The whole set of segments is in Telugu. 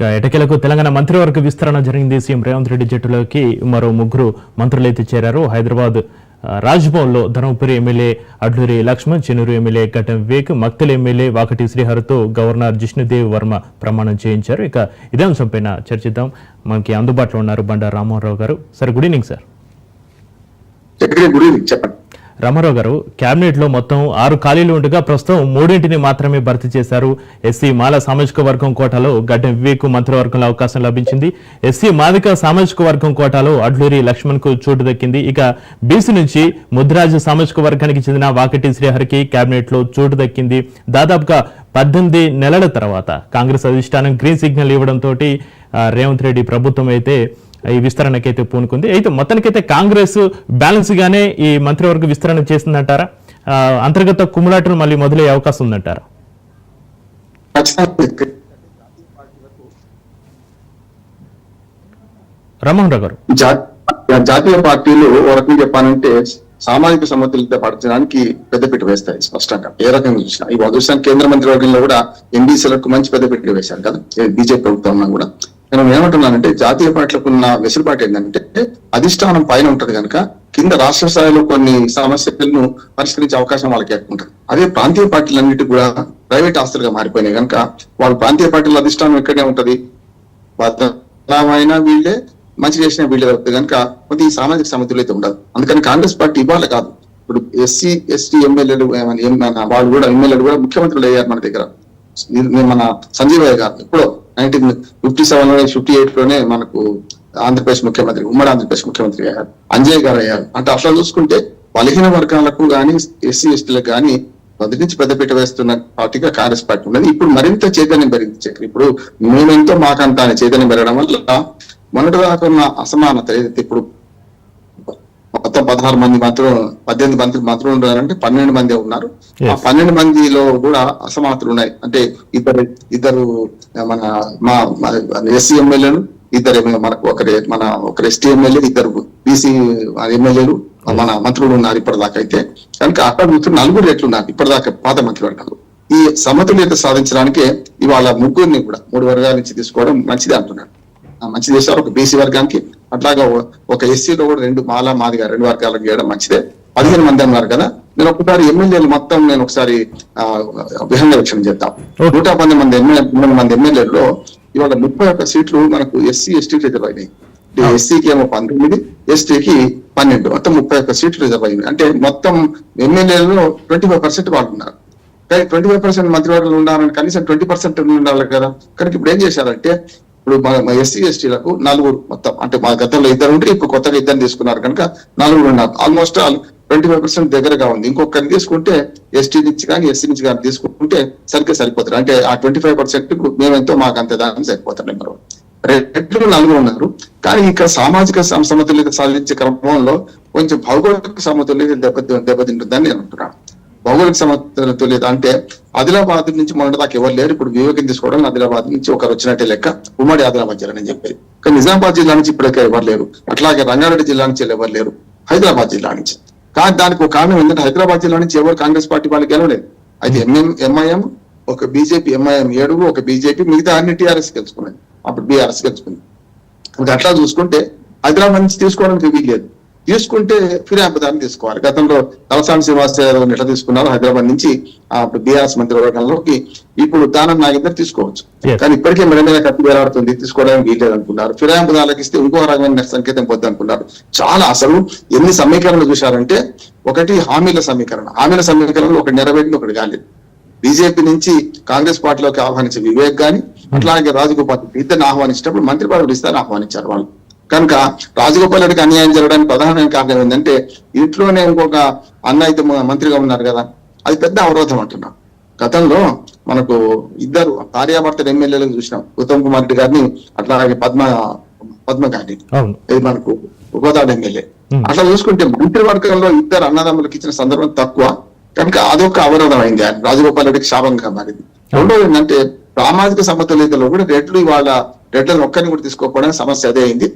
ఎటకెలకు తెలంగాణ మంత్రివర్గ విస్తరణ జరిగింది సీఎం రేవంత్ రెడ్డి జట్టులోకి మరో ముగ్గురు మంత్రులైతే చేరారు. హైదరాబాద్ రాజ్భవన్లో ధర్మపురి ఎమ్మెల్యే అడ్లూరి లక్ష్మణ్ చెన్నూరు ఎమ్మెల్యే ఘటం వివేక్ మక్తల్ ఎమ్మెల్యే వాకటి శ్రీహరితో గవర్నర్ జిష్ణుదేవ్ వర్మ ప్రమాణం చేయించారు. ఇక ఇదే అంశంపైన చర్చిద్దాం. మనకి అందుబాటులో ఉన్నారు బండారు రామారావు గారు. Sir good evening sir good evening చెప్పండి. రామారావు గారు క్యాబినెట్లో మొత్తం ఆరు ఖాళీలు ఉండగా ప్రస్తుతం మూడింటిని మాత్రమే భర్తీ చేశారు. ఎస్సీ మాల సామాజిక వర్గం కోటాలో గడ్డం వివేక్ మంత్రివర్గంలో అవకాశం లభించింది. ఎస్సీ మాదిక సామాజిక వర్గం కోటాలో అడ్లూరి లక్ష్మణ్కు చోటు దక్కింది. ఇక బీసీ నుంచి ముద్రాజు సామాజిక వర్గానికి చెందిన వాకటి శ్రీహరికి క్యాబినెట్లో చోటు దక్కింది. దాదాపుగా పద్దెనిమిది నెలల తర్వాత కాంగ్రెస్ అధిష్టానం గ్రీన్ సిగ్నల్ ఇవ్వడంతో రేవంత్ రెడ్డి ప్రభుత్వం అయితే ఈ విస్తరణకైతే పూనుకుంది. అయితే మొత్తానికైతే కాంగ్రెస్ బ్యాలెన్స్ గానే ఈ మంత్రివర్గ విస్తరణ చేసిందంటారా? అంతర్గత కుమ్ములాటలు మళ్ళీ మొదలయ్యే అవకాశం ఉందంటారా? ఖచ్చితంగా రమోహన్ రావు గారు. జాతీయ పార్టీలు ఓ రకంగా చెప్పాలంటే సామాజిక సమతుల్యత పరచడానికి పెద్దపీట వేస్తాయి స్పష్టంగా. ఏ రకంగా చూసినా. ఈ చూసిన కేంద్ర మంత్రివర్గంలో కూడా ఎంబీసీలకు మంచి పెద్దపీట వేశారు కదా. బీజేపీ ప్రభుత్వం కూడా. నేను ఏమంటున్నానంటే జాతీయ పార్టీలకు ఉన్న వెసులుబాటు ఏంటంటే అధిష్టానం పైన ఉంటది కనుక కింద రాష్ట్ర స్థాయిలో కొన్ని సమస్యలను పరిష్కరించే అవకాశం వాళ్ళకి ఎక్కువ ఉంటుంది. అదే ప్రాంతీయ పార్టీలన్నిటి కూడా ప్రైవేట్ ఆస్తులుగా మారిపోయినాయి కనుక వాళ్ళ ప్రాంతీయ పార్టీల అధిష్టానం ఇక్కడే ఉంటది. అయినా వీళ్ళే మంచి చేసిన వీళ్ళే అవుతుంది కనుక కొంత ఈ సామాజిక అయితే ఉండదు. అందుకని కాంగ్రెస్ పార్టీ ఇవాళ కాదు. ఇప్పుడు ఎస్సీ ఎస్టీ ఎమ్మెల్యేలు వాళ్ళు కూడా ఎమ్మెల్యేలు కూడా ముఖ్యమంత్రులు అయ్యారు మన దగ్గర. మన సంజీవయ్య గారు ఎప్పుడో నైన్టీన్ ఫిఫ్టీ సెవెన్లోనే ఫిఫ్టీ ఎయిట్లోనే మనకు ఆంధ్రప్రదేశ్ ముఖ్యమంత్రి ఉమ్మడి ఆంధ్రప్రదేశ్ ముఖ్యమంత్రి అయ్యారు. అంజయ్ గారు అయ్యారు. అంటే అట్లా చూసుకుంటే బలహీన వర్గాలకు గాని ఎస్సీ ఎస్టీలకు గాని మొదటి నుంచి పెద్దపీట వేస్తున్న పార్టీగా కాంగ్రెస్ పార్టీ ఉన్నది. ఇప్పుడు మరింత చైతన్యం పెరిగింది. చక్రి ఇప్పుడు మేమెంతో మాకంత అనే చైతన్యం పెరగడం వల్ల మొన్నటి దాకా ఉన్న అసమానత ఏదైతే ఇప్పుడు మొత్తం పదహారు మంది మంత్రులు పద్దెనిమిది మంత్రులు మంత్రులు ఉన్నారంటే పన్నెండు మంది ఉన్నారు. ఆ. పన్నెండు మందిలో కూడా అసమానతలు ఉన్నాయి. అంటే ఇద్దరు ఇద్దరు మన మా ఎస్సీ ఎమ్మెల్యేలు ఇద్దరు మనకు ఒకరి మన ఒకరు ఎస్టీ ఎమ్మెల్యే ఇద్దరు బీసీ ఎమ్మెల్యేలు మన మంత్రులు ఉన్నారు ఇప్పటిదాకా అయితే. కనుక అక్కడ చూస్తే నలుగురు రెట్లు ఉన్నారు ఇప్పటిదాకా పాత మంత్రివర్గాలు. ఈ సమతుల్యత సాధించడానికే ఇవాళ ముగ్గురిని కూడా మూడు వర్గాల నుంచి తీసుకోవడం మంచిది అంటున్నాడు. ఆ, మంచిది చేశారు ఒక బీసీ వర్గానికి అట్లాగా ఒక ఎస్సీలో కూడా రెండు మాలా మాదిగా రెండు వర్గాలకు చేయడం మంచిదే. పదిహేను మంది అన్నారు కదా నేను ఒకసారి ఎమ్మెల్యేలు మొత్తం నేను ఒకసారి ఆ, విహంగవీక్షణ చేద్దాం. నూట పది మంది ఎమ్మెల్యే మూడు మంది ఎమ్మెల్యేల్లో ఇవాళ ముప్పై ఒక్క సీట్లు మనకు ఎస్సీ ఎస్టీకి రిజర్వ్ అయినాయి. ఎస్సీకి ఏమో పంతొమ్మిది ఎస్టీకి పన్నెండు మొత్తం ముప్పై ఒక్క సీట్లు రిజర్వ్ అయింది అంటే మొత్తం ఎమ్మెల్యేలలో ట్వంటీ ఫైవ్ పర్సెంట్ వాళ్ళు ఉన్నారు. కానీ ట్వంటీ ఫైవ్ పర్సెంట్ మంత్రివర్గాలు ఉండాలని కనీసం ట్వంటీ పర్సెంట్ ఉండాలి కదా. కనుక ఇప్పుడు ఏం చేశారంటే ఇప్పుడు మన ఎస్సీ ఎస్టీలకు నలుగురు మొత్తం అంటే మా గతంలో ఇద్దరు ఉంటే ఇప్పుడు కొత్తగా ఇద్దరు తీసుకున్నారు కనుక నలుగురు ఉన్నారు. Almost all twenty five percent దగ్గరగా ఉంది. ఇంకొకరిని తీసుకుంటే ఎస్టీ నుంచి కానీ ఎస్సీ నుంచి కానీ తీసుకుంటే సరిగ్గా సరిపోతారు. అంటే ఆ ట్వంటీ ఫైవ్ పర్సెంట్ మేమెంతో మాకు అంత దానికి సరిపోతారు నెంబర్ వన్. రెట్లు నలుగురు ఉన్నారు. కానీ ఇక్కడ సామాజిక సమతుల్యత సాధించే క్రమంలో కొంచెం భౌగోళిక సమతుల్యత దెబ్బతి దెబ్బతింటుందని నేను అంటున్నాను. భౌగోళిక సమతుల్యత అంటే ఆదిలాబాద్ నుంచి మొన్నటి దాకా ఎవరు లేరు. ఇప్పుడు వివేకం తీసుకోవడం ఆదిలాబాద్ నుంచి ఒకరు వచ్చినట్టే లెక్క ఉమ్మడి ఆదిలాబాద్ జిల్లా అని చెప్పేది. కానీ నిజామాబాద్ జిల్లా నుంచి ఇప్పటికే ఎవరు లేరు. అట్లాగే రంగారెడ్డి జిల్లా నుంచి ఎవరు లేరు. హైదరాబాద్ జిల్లా నుంచి. కానీ దానికి ఒక కారణం ఏంటంటే హైదరాబాద్ జిల్లా నుంచి ఎవరు కాంగ్రెస్ పార్టీ వాళ్ళు గెలవలేదు. అయితే ఎంఎం ఎంఐఎం ఒక బీజేపీ ఎంఐఎం ఏడుగురు ఒక బీజేపీ మిగతా అన్ని టీఆర్ఎస్ గెలుచుకున్నాయి. అప్పుడు బీఆర్ఎస్ గెలుచుకుంది. అట్లా చూసుకుంటే హైదరాబాద్ నుంచి తీసుకోవడానికి వీల్లేదు తీసుకుంటే ఫిర్యాదుదాన్ని తీసుకోవాలి. గతంలో తలసాని శ్రీనివాస్ యాదవ్ ఎట్లా తీసుకున్నారు హైదరాబాద్ నుంచి అప్పుడు బీఆర్ఎస్ మంత్రివర్గంలోకి ఇప్పుడు దానం నాగేందర్ తీసుకోవచ్చు. కానీ ఇప్పటికే మెడ కత్తి వేలాడుతుంది తీసుకోవడానికి వీల్లేదు అనుకున్నారు ఫిర్యాదుదాలకు ఇస్తే ఇంకో రకమైన సంకేతం పొద్దు అనుకున్నారు చాలా అసలు ఎన్ని సమీకరణలు చూశారంటే ఒకటి హామీల సమీకరణ. హామీల సమీకరణలో ఒకటి నెరవేరింది ఒకటి కాలేదు. బీజేపీ నుంచి కాంగ్రెస్ పార్టీలోకి ఆహ్వానించే వివేక్ గాని అట్లాగే రాజగోపాల్ ఇద్దరిని ఆహ్వానించినప్పుడు మంత్రి పదవులు ఇస్తారని ఆహ్వానించారు వాళ్ళు. కనుక రాజగోపాల్ రెడ్డికి అన్యాయం జరగడానికి ప్రధానమైన కారణం ఏంటంటే ఇంట్లోనే ఇంకొక అన్న అయితే మంత్రిగా ఉన్నారు కదా. అది పెద్ద అవరోధం అంటున్నాం. గతంలో మనకు ఇద్దరు భార్యాభర్తలు ఎమ్మెల్యేలకు చూసినాం. ఉత్తమ్ కుమార్ రెడ్డి గారిని అట్లాగే పద్మ పద్మ గారిని. ఇది మనకు గోదావరి ఎమ్మెల్యే. అట్లా చూసుకుంటే మంత్రివర్గంలో ఇద్దరు అన్నదమ్ములకు ఇచ్చిన సందర్భం తక్కువ. కనుక అదొక అవరోధం అయింది. ఆయన రాజగోపాల్ రెడ్డికి శాపంగా మారింది. రెండోది ఏంటంటే సామాజిక సమతుల్యతలో కూడా రెడ్లు ఇవాళ రెడ్లను ఒక్కరిని కూడా తీసుకోకపోవడానికి సమస్య అదే అయింది.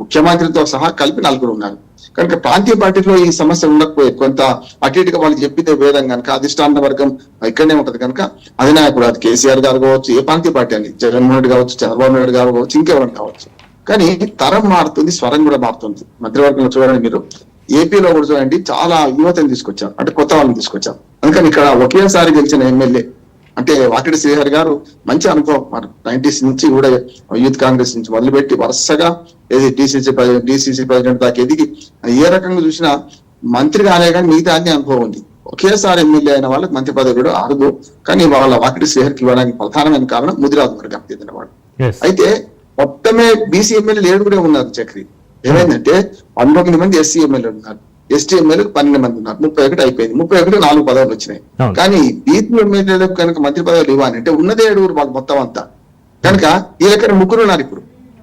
ముఖ్యమంత్రితో సహా కలిపి నలుగురు ఉన్నారు. కనుక ప్రాంతీయ పార్టీలో ఈ సమస్య ఉండకపోయే కొంత అటు ఇటుగా వాళ్ళు చెప్పితే వేదం కనుక అధిష్టాన వర్గం ఇక్కడనే ఉంటది కనుక అధినాయకుడు అది కేసీఆర్ గారు కావచ్చు ఏ ప్రాంతీయ పార్టీ అని జగన్మోహన్ రెడ్డి కావచ్చు చంద్రబాబు నాయుడు గారు కావచ్చు ఇంకెవరైనా కావచ్చు. కానీ తరం మారుతుంది స్వరం కూడా మారుతుంది. మంత్రివర్గంలో చూడండి మీరు. ఏపీలో కూడా చూడండి చాలా యువతని తీసుకొచ్చారు. అంటే కొత్త వాళ్ళని తీసుకొచ్చారు. అందుకని ఇక్కడ ఒకేసారి గెలిచిన ఎమ్మెల్యే అంటే వాకిడి శ్రీహరి గారు మంచి అనుభవం. నైన్టీస్ నుంచి కూడా యూత్ కాంగ్రెస్ నుంచి మొదలుపెట్టి వరుసగా ఏది డిసిసి డిసిసి ప్రెసిడెంట్ దాకా ఎదిగి ఏ రకంగా చూసినా మంత్రి కాలే కానీ మిగతా అన్ని అనుభవం ఉంది. ఒకేసారి ఎమ్మెల్యే అయిన వాళ్ళకి మంత్రి పదవి కూడా అరుదు కానీ వాళ్ళ వాకిడి శ్రీహరికి ఇవ్వడానికి ప్రధానమైన కారణం ముదిరాజు వర్గం చెందినవాడు ఎస్ అయితే మొత్తమే బీసీ ఎమ్మెల్యేలు ఏడుగురే ఉన్నారు చక్రి. ఏమైందంటే పంతొమ్మిది మంది ఎస్సీ ఎమ్మెల్యేలు ఉన్నారు. ఎస్టీ ఎమ్మెల్యేలు పన్నెండు మంది ఉన్నారు. ముప్పై ఒకటి అయిపోయింది. ముప్పై ఒకటి నాలుగు పదవులు వచ్చినాయి. కానీ బీసీ ఎమ్మెల్యేలకు కనుక మంత్రి పదవులు ఇవ్వాలి అంటే ఉన్నదే ఏడుగురు వాళ్ళు మొత్తం అంతా. కనుక ఈ లెక్కన ముగ్గురు ఉన్నారు ఇప్పుడు.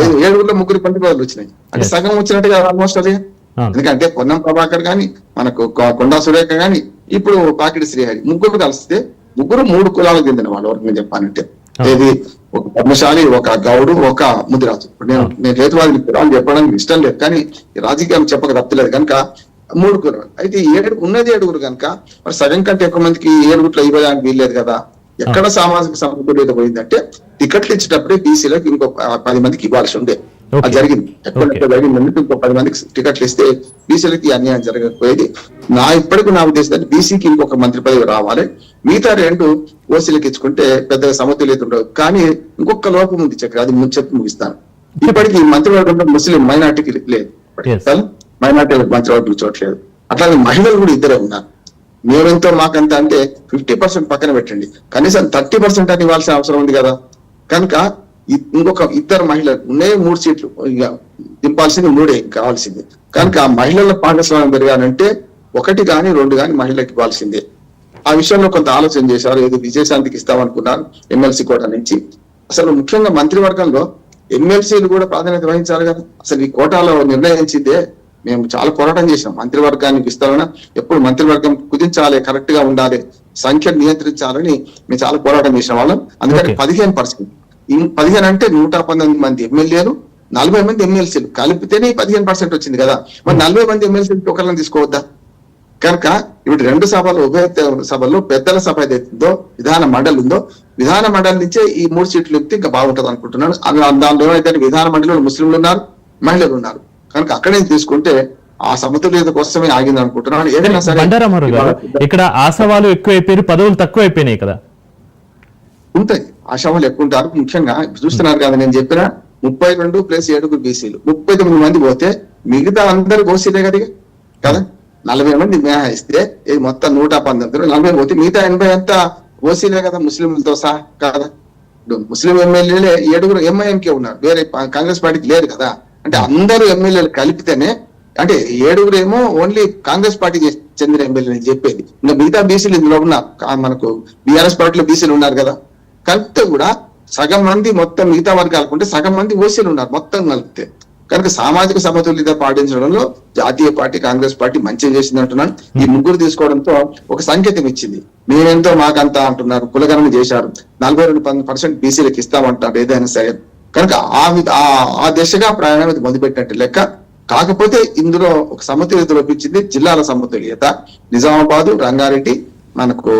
ఏడు- ఏడుగురులో ముగ్గురు మంత్రి పదవులు వచ్చినాయి. అంటే. సగం వచ్చినట్టుగా ఆల్మోస్ట్ అదే. ఎందుకంటే పొన్నం ప్రభాకర్ గాని మనకు కొండా సురేఖ గాని ఇప్పుడు పాకిడి శ్రీహరి ముగ్గురు కలిస్తే ముగ్గురు మూడు కులాలకు చెందిన వాళ్ళు ఎవరికి నేను చెప్పానంటే. ఏది? ఒక పద్మశాలి ఒక గౌడు ఒక ముదిరాజు. నేను నేను హేతువాదిని కులాలు చెప్పడానికి ఇష్టం లేదు. కానీ ఈ రాజకీయం చెప్పక తప్పలేదు. కనుక మూడు కులాలు అయితే ఈ ఏడు ఉన్నది ఏడుగురు కనుక మరి సగం కంటే ఎక్కువ మందికి ఏడుగుట్లో ఇవ్వడానికి వీల్లేదు కదా. ఎక్కడ సామాజిక సమతుల్యత పోయిందంటే టికెట్లు ఇచ్చేటప్పుడే బీసీలకు ఇంకో పది మందికి ఇవ్వాల్సి ఉండే. అది జరిగింది. ఎక్కడ ఇంకో పది మందికి టికెట్లు ఇస్తే బీసీలకి అన్యాయం జరగకపోయేది? నా ఇప్పటికి నా ఉద్దేశం బీసీకి ఇంకొక మంత్రి పదవి రావాలి. మిగతా రెండు ఓసీలకు ఇచ్చుకుంటే పెద్దగా సమతుల్యత ఉండదు. కానీ ఇంకొక లోపం ఉంది చక్ర అది చెప్పి ముగిస్తాను. ఇప్పటికి మంత్రివర్గంలో ముస్లిం మైనార్టీకి లేదు. మైనార్టీలకు మైనార్టీ మంత్రివర్గం చూడట్లేదు. అట్లాగే మహిళలు కూడా ఇద్దరే ఉన్నారు. మేమెంతో మాకంత అంటే ఫిఫ్టీ పర్సెంట్ పక్కన పెట్టండి. కనీసం థర్టీ పర్సెంట్ అని ఇవ్వాల్సిన అవసరం ఉంది కదా. కనుక ఇంకొక ఇద్దరు మహిళలు ఉన్నాయి మూడు సీట్లు ఇక దింపాల్సింది మూడే కావాల్సింది. కనుక ఆ మహిళల భాగస్వామ్యం పెరగాలంటే ఒకటి కానీ రెండు కానీ మహిళలకు ఇవ్వాల్సిందే. ఆ విషయంలో కొంత ఆలోచన చేశారు. ఏదో విజయశాంతికి ఇస్తామనుకున్నారు ఎమ్మెల్సీ కోట నుంచి. అసలు ముఖ్యంగా మంత్రివర్గంలో ఎమ్మెల్సీలు కూడా ప్రాధాన్యత వహించాలి కదా. అసలు ఈ కోటాలో నిర్ణయించిందే మేము చాలా పోరాటం చేసాం మంత్రివర్గానికి విస్తరణ ఎప్పుడు మంత్రివర్గం కుదించాలి కరెక్ట్గా ఉండాలి సంఖ్య నియంత్రించాలని మేము చాలా పోరాటం చేసిన వాళ్ళం. అందుకని. పదిహేను పర్సెంట్. పదిహేను అంటే నూట పంతొమ్మిది మంది ఎమ్మెల్యేలు నలభై మంది ఎమ్మెల్సీలు. కలిపితేనే పదిహేను పర్సెంట్ వచ్చింది కదా. మరి నలభై మంది ఎమ్మెల్సీలు ఒకరిని తీసుకోవద్దా? కనుక ఇప్పుడు రెండు సభలు ఉభయ సభల్లో పెద్దల సభ ఏదైతుందో విధాన మండలి ఉందో విధాన మండలి నుంచే ఈ మూడు సీట్లు ఇస్తే ఇంకా బాగుంటది అనుకుంటున్నాను అందులో దానిలో ఏమైతే విధాన మండలిలో ముస్లింలు ఉన్నారు మహిళలు ఉన్నారు. కనుక అక్కడే తీసుకుంటే ఆ సమతుల్యత కోసమే ఆగింది అనుకుంటున్నాను. ఏదైనా సరే ఇక్కడ ఆసవాలు ఎక్కువైపోయారు పదవులు తక్కువ అయిపోయినాయి కదా. ఉంటాయి. ఆశావాళ్ళు ఎక్కువ ఉంటారు. ముఖ్యంగా చూస్తున్నారు కదా నేను చెప్పిన ముప్పై రెండు ప్లస్ ఏడుగురు బీసీలు. ముప్పై తొమ్మిది మంది పోతే మిగతా అందరు ఓసీలే కదా? కదా? నలభై మంది మినహాయిస్తే ఇది మొత్తం నూట పంతొమ్మిది నలభై పోతే మిగతా ఎనభై అంతా ఓసీలే కదా ముస్లింలతో సహా కదా? ముస్లిం ఎమ్మెల్యేలే ఏడుగురు ఎంఐఎంకే ఉన్నారు. వేరే కాంగ్రెస్ పార్టీకి లేరు కదా. అంటే అందరూ ఎమ్మెల్యేలు కలిపితేనే అంటే ఏడుగురేమో ఓన్లీ కాంగ్రెస్ పార్టీకి చెందిన ఎమ్మెల్యేలు అని చెప్పేది. ఇంకా మిగతా బీసీలు ఇందులో ఉన్న మనకు బీఆర్ఎస్ పార్టీలో బీసీలు ఉన్నారు కదా. కలిపితే కూడా సగం మంది మొత్తం మిగతా వర్గాలకు ఉంటే సగం మంది ఓసీలు ఉన్నారు మొత్తం కలిపితే. కనుక సామాజిక సమతుల్యత పాటించడంలో జాతీయ పార్టీ కాంగ్రెస్ పార్టీ మంచిగా చేసింది అంటున్నాను. ఈ ముగ్గురు తీసుకోవడంతో ఒక సంకేతం ఇచ్చింది. మేమెంతో మాకంతా అంటున్నారు కులగణన చేశారు. నలభై రెండు పర్సెంట్ బీసీలకు ఇస్తామంటారు ఏదైనా సరే. కనుక ఆ ఆ- దిశగా ప్రయాణం ఇది మొదలుపెట్టినట్టు లెక్క. కాకపోతే ఇందులో ఒక సమతుల్యత లోపించింది జిల్లాల సమతుల్యత నిజామాబాద్ రంగారెడ్డి మనకు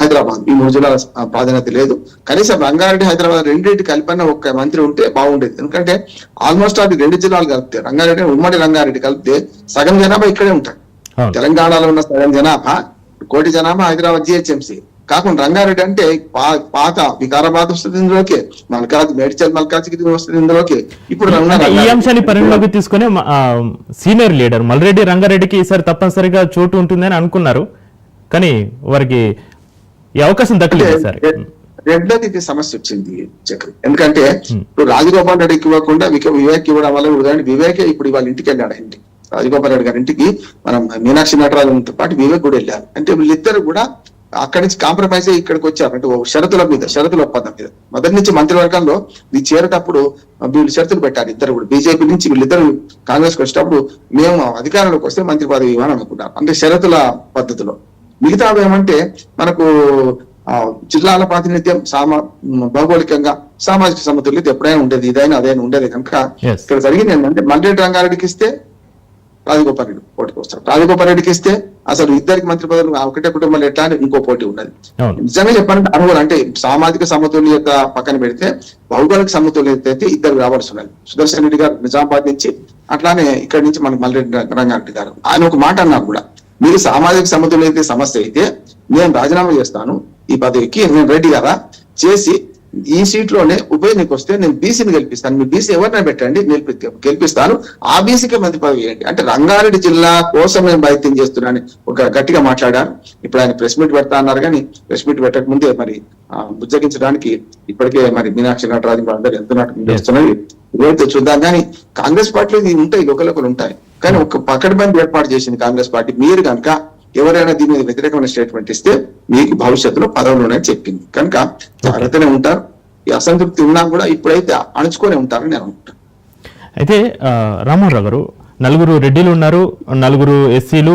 హైదరాబాద్. ఈ మూడు జిల్లాల ప్రాధాన్యత లేదు. కనీసం రంగారెడ్డి హైదరాబాద్ రెండింటి కలిపిన ఒక మంత్రి ఉంటే బాగుండేది. ఎందుకంటే ఆల్మోస్ట్ అది రెండు జిల్లాలు కలిపితే రంగారెడ్డి ఉమ్మడి రంగారెడ్డి కలిపితే సగం జనాభా ఇక్కడే ఉంటారు తెలంగాణలో ఉన్న సగం జనాభా కోటి జనాభా హైదరాబాద్ జిహెచ్ఎంసీ. కాకుండా రంగారెడ్డి అంటే పాత వికారాబాద్ వస్తుంది ఇందులోకి మల్కాజ్ మేడ్చల్ మల్కాజ్గిరి వస్తుంది ఇందులోకి. ఇప్పుడు ఈ అంశాన్ని పరిగణలోకి తీసుకుని సీనియర్ లీడర్ మల్రెడ్డి రంగారెడ్డికి ఈసారి తప్పనిసరిగా చోటు ఉంటుందని అనుకున్నారు. కానీ వారికి ఈ అవకాశం దక్కలేదు సార్ రెండోది ఇది సమస్య వచ్చింది చక్రి. ఎందుకంటే ఇప్పుడు రాజగోపాల్ రెడ్డికి ఇవ్వకుండా విక- వివేక్ ఇవ్వడం వల్ల ఉదాహరణ వివేకే ఇప్పుడు వాళ్ళ ఇంటికి వెళ్ళాడు ఇంటి రాజగోపాల్ రెడ్డి గారి ఇంటికి. మనం మీనాక్షి నటరాజన్తో పాటు వివేక్ కూడా వెళ్ళారు. అంటే వీళ్ళిద్దరు కూడా అక్కడి నుంచి కాంప్రమైజ్ అయ్యి ఇక్కడికి వచ్చారు. అంటే ఓ షరతుల మీద షరతుల ఒప్పందం మీద. మొదటి నుంచి మంత్రివర్గంలో ఇది చేరేటప్పుడు వీళ్ళు షరతులు పెట్టారు ఇద్దరు కూడా. బీజేపీ నుంచి వీళ్ళిద్దరు కాంగ్రెస్ వచ్చేటప్పుడు మేము అధికారంలోకి వస్తే మంత్రి పదవి ఇవ్వని అనుకున్నారు అంటే షరతుల పద్ధతిలో. మిగతా ఏమంటే మనకు జిల్లాల ప్రాతినిధ్యం సామా భౌగోళికంగా సామాజిక సమతుల్యత ఎప్పుడైనా ఉండేది ఇదైనా అదైనా ఉండేది కనుక. ఇక్కడ జరిగింది ఏంటంటే మల్లెడ్డి రంగారెడ్డికి ఇస్తే రాజగోపాల్ రెడ్డి పోటీకి వస్తాడు రాజగోపాల్ రెడ్డికి ఇస్తే అసలు ఇద్దరికి మంత్రి పదవులు ఒకటే కుటుంబంలో ఎట్లా అని ఇంకో పోటీ ఉన్నది. నిజంగా చెప్పాలంటే అనుభవం అంటే సామాజిక సమతుల్యత పక్కన పెడితే భౌగోళిక సమతుల్యత అయితే ఇద్దరు రావాల్సి ఉన్నది. సుదర్శన్ రెడ్డి గారు నిజామాబాద్ నుంచి అట్లానే ఇక్కడి నుంచి మనకి మల్రెడ్డి రంగారెడ్డి గారు. ఆయన ఒక మాట అన్నారు కూడా. మీరు సామాజిక సమతుల్యత సమస్య అయితే నేను రాజీనామా చేస్తాను ఈ పదవికి నేను రెడ్డి గారా చేసి ఈ సీట్లోనే ఉప ఎన్నిక వస్తే నేను బీసీని గెలిపిస్తాను. మీ బీసీ ఎవరినైనా పెట్టండి గెలిపి గెలిపిస్తాను. ఆ బీసీకే మంత్రి పదవి వేయండి అంటే రంగారెడ్డి జిల్లా కోసం నేను ప్రయత్నం చేస్తున్నాను ఒక గట్టిగా మాట్లాడాను ఇప్పుడు ఆయన ప్రెస్ మీట్ పెడతా అన్నారు కానీ ప్రెస్ మీట్ పెట్టక ముందే మరి బుజ్జగించడానికి ఇప్పటికే మరి మీనాక్షి నటరాజు అందరూ ఎంత నాటకం చేస్తున్నది ఇదైతే చూద్దాం కానీ కాంగ్రెస్ పార్టీలో ఇది ఉంటాయి ఒకరికొకరు ఉంటాయి. కానీ ఒక పకడ్బందీ ఏర్పాటు చేసింది కాంగ్రెస్ పార్టీ. మీరు కనుక ఎవరైనా దీని మీద వ్యతిరేకమైన స్టేట్మెంట్ ఇస్తే మీకు భవిష్యత్తులో పదవులు ఉన్నాయని చెప్పింది. కనుక జాగ్రత్తనే ఉంటారు. ఈ అసంతృప్తి ఉన్నా కూడా ఇప్పుడైతే అణుచుకొని ఉంటారని నేను అనుకుంటాను అయితే ఆ, రామారావు గారు నలుగురు రెడ్డిలు ఉన్నారు నలుగురు ఎస్సీలు